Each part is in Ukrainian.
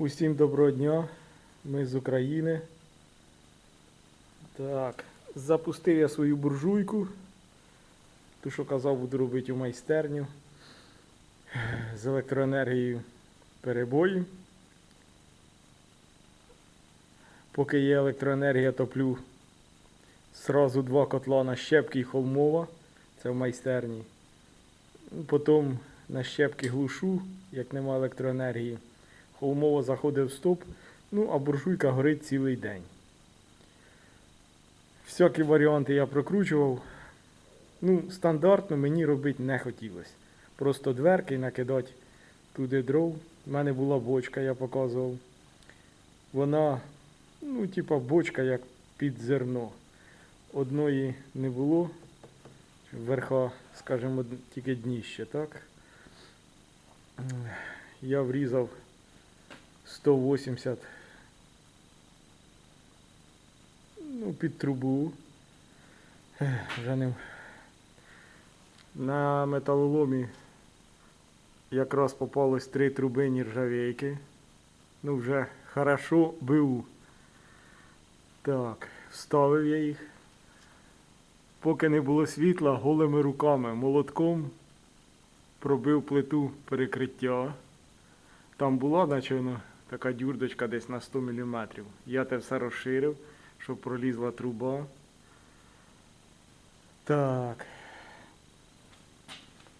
Усім доброго дня. Ми з України. Так, запустив я свою буржуйку. Ту, що казав, буду робити у майстерню. З електроенергією перебої. Поки є електроенергія, топлю сразу два котла на щепки і холмова. Це в майстерні. Потім на щепки глушу, як нема електроенергії. Холмово заходить в стоп, ну а буржуйка горить цілий день. Всякі варіанти я прокручував. Ну, стандартно мені робити не хотілося. Просто дверки накидати туди дров. У мене була бочка, я показував. Вона, ну, типа бочка як під зерно. Одної не було. Верха, скажімо, тільки дніще, так? Я врізав 180 ну, під трубу. Вже не... На металоломі якраз попалось три труби нержавейки. Ну, вже хорошо БУ. Так, вставив я їх. Поки не було світла, голими руками, молотком пробив плиту перекриття. Там була, наче воно, така дюрдочка десь на 100 мм. Я те все розширив, щоб пролізла труба. Так.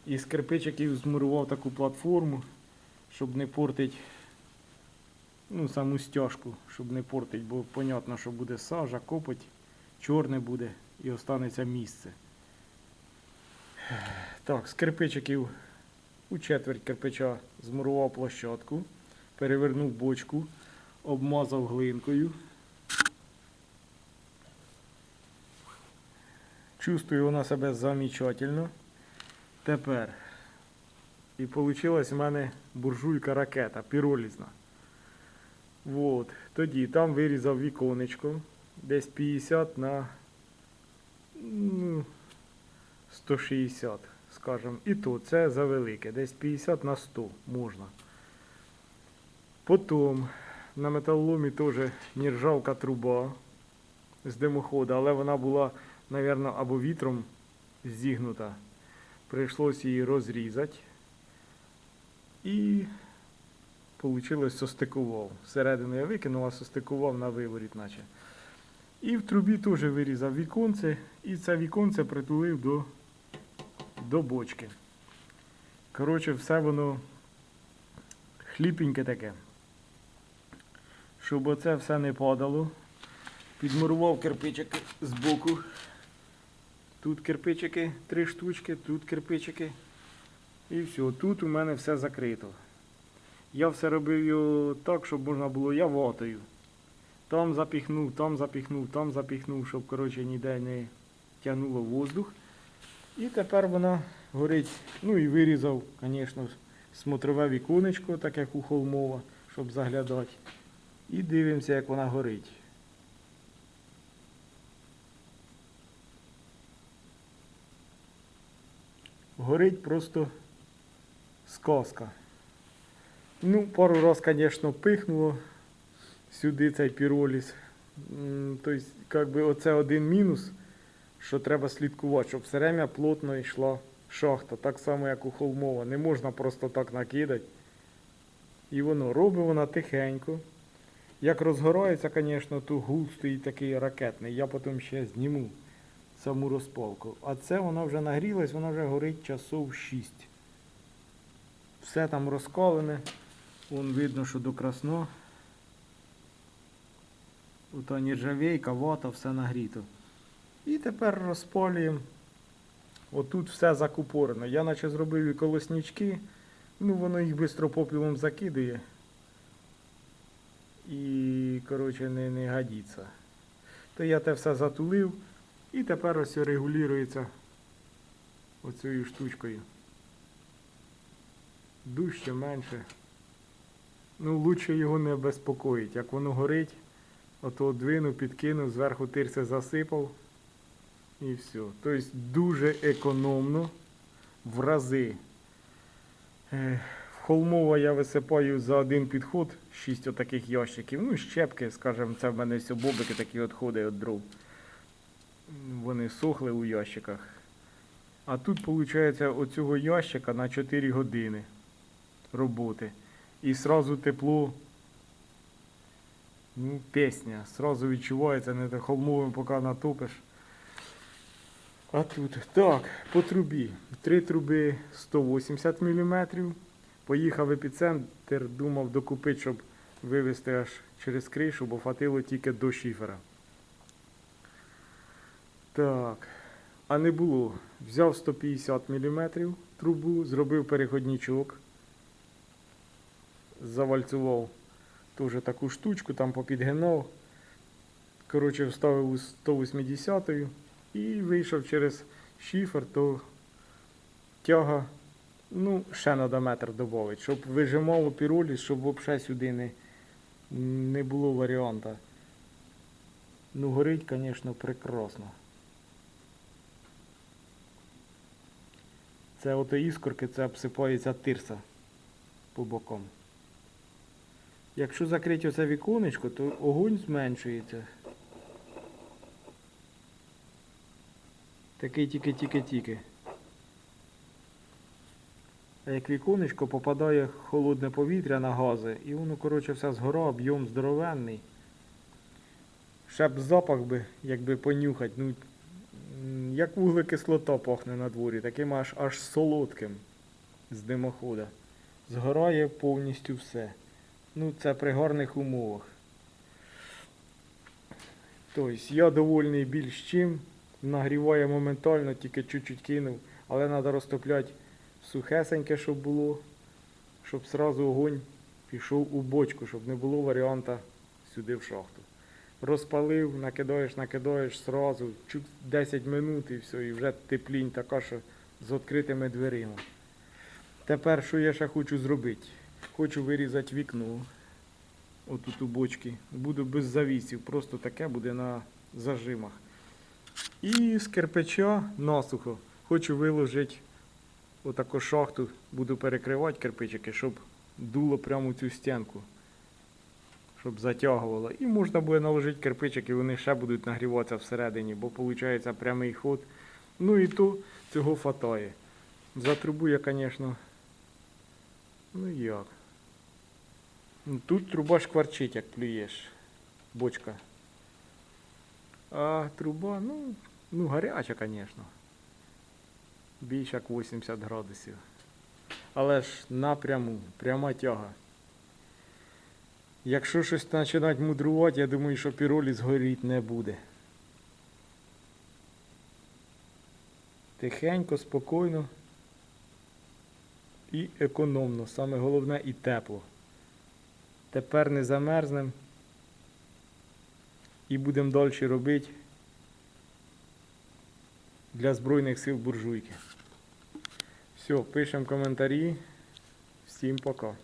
Із кирпичиків змурував таку платформу, щоб не портить ну, саму стяжку, щоб не портить, бо понятно, що буде сажа, копоть, чорне буде і останеться місце. Так, з кирпичиків у четверть кирпича змурував площадку, перевернув бочку, обмазав глинкою. Чувствую вона себе замечательно. Тепер. І вийшла в мене буржуйка ракета, піролізна. Вот. Тоді там вирізав віконечко. Десь 50 на ну, 160, скажімо. І то це завелике. Десь 50 на 100 можна. Потім на металоломі теж нержавка труба з димоходу, але вона була, мабуть, або вітром зігнута. Прийшлось її розрізати. І вийшло состикував. Всередину я викинув, а состикував на виворіт, наче. І в трубі теж вирізав віконце, і це віконце притулив до, до бочки. Коротше, все воно хліпеньке таке. Щоб оце все не падало. Підмурував кирпичики з боку. Тут кирпичики, три штучки, тут кирпичики. І все, тут у мене все закрито. Я все робив його так, щоб можна було я ватою. Там запіхнув, там запіхнув, там запіхнув, щоб коротше, ніде не тягнуло воздух. І тепер вона горить. Ну і вирізав, звісно, смотрове віконечко, так як у холмова, щоб заглядати. І дивимося, як вона горить. Горить просто сказка. Ну, пару раз, звісно, пихнуло сюди цей піроліз. Тобто, як би оце один мінус, що треба слідкувати, щоб все время плотно йшла шахта, так само, як у холмова. Не можна просто так накидати. І воно робить вона тихенько. Як розгорається, звісно, то стоїть такий ракетний. Я потім ще зніму саму розпалку. А це вона вже нагрілась, вона вже горить часов 6. Все там розкалене. Вон видно, що до красно. Ота нержавейка, вата, все нагріто. І тепер розпалюємо. Отут все закупорено. Я наче зробив і колоснички, ну воно їх швидко попілом закидає. І, коротше, не, не годиться. То я те все затулив і тепер ось регулюється оцією штучкою. Дужче, менше. Ну, лучше його не безпокоїть. Як воно горить, ото двинув, підкинув, зверху тирси засипав. І все. Тобто дуже економно в рази. Холмова я висипаю за один підход 6 отаких ящиків. Ну, щепки, скажімо, це в мене все бобики такі відходи від дров. Вони сохли у ящиках. А тут, виходить, оцього ящика на 4 години роботи. І сразу тепло. Ну, пісня. Сразу відчувається, не так холмовим поки натопиш. А тут так, по трубі. Три труби 180 мм. Поїхав епіцентр, думав докупити, щоб вивезти аж через кришу, бо хватило тільки до шифера. Так. А не було. Взяв 150 мм трубу, зробив переходничок. Завальцював теж таку штучку, там попідгинав. Коротше, вставив у 180 і вийшов через шифер, то тяга, ну, ще треба метр додати, щоб вижимав у піролі, щоб взагалі сюди не, не було варіанта. Ну, горить, звісно, прекрасно. Це ото іскорки, це обсипається тирса по бокам. Якщо закрити оце віконечко, то огонь зменшується. Такий тільки-тільки-тільки. А як віконечко попадає холодне повітря на гази, і воно, коротше, все згора, об'єм здоровенний. Ще б запах би, якби понюхати, ну, як вуглекислота пахне на дворі, таким аж, аж солодким з димохода. Згорає повністю все. Ну, це при гарних умовах. Тобто я довольний більш чим. Нагріває моментально, тільки чуть-чуть кинув. Але треба розтопляти сухесеньке, щоб було, щоб сразу огонь пішов у бочку, щоб не було варіанта сюди в шахту. Розпалив, накидаєш, накидаєш сразу, чуть 10 минут і все, і вже теплінь така, що з відкритими дверима. Тепер що я ще хочу зробити? Хочу вирізати вікно. Отут у бочки. Буду без завісів, просто таке буде на зажимах. І з кирпича насухо. Хочу виложити отаку шахту, буду перекривати кирпичики, щоб дуло прямо цю стінку. Щоб затягувало. І можна буде наложити кирпичики, вони ще будуть нагріватися всередині, бо виходить прямий ход. Ну і то цього фатає. За трубу я, звісно. Ну як? Ну, Тут труба шкварчить, як плюєш. Бочка. А труба, ну, ну гаряча, звісно. Більше як 80 градусів. Але ж напряму, пряма тяга. Якщо щось починати мудрувати, я думаю, що піролі згоріть не буде. Тихенько, спокійно і економно. Саме головне і тепло. Тепер не замерзнем. І будемо далі робити для Збройних сил буржуйки. Все, пишемо коментарі. Всім пока.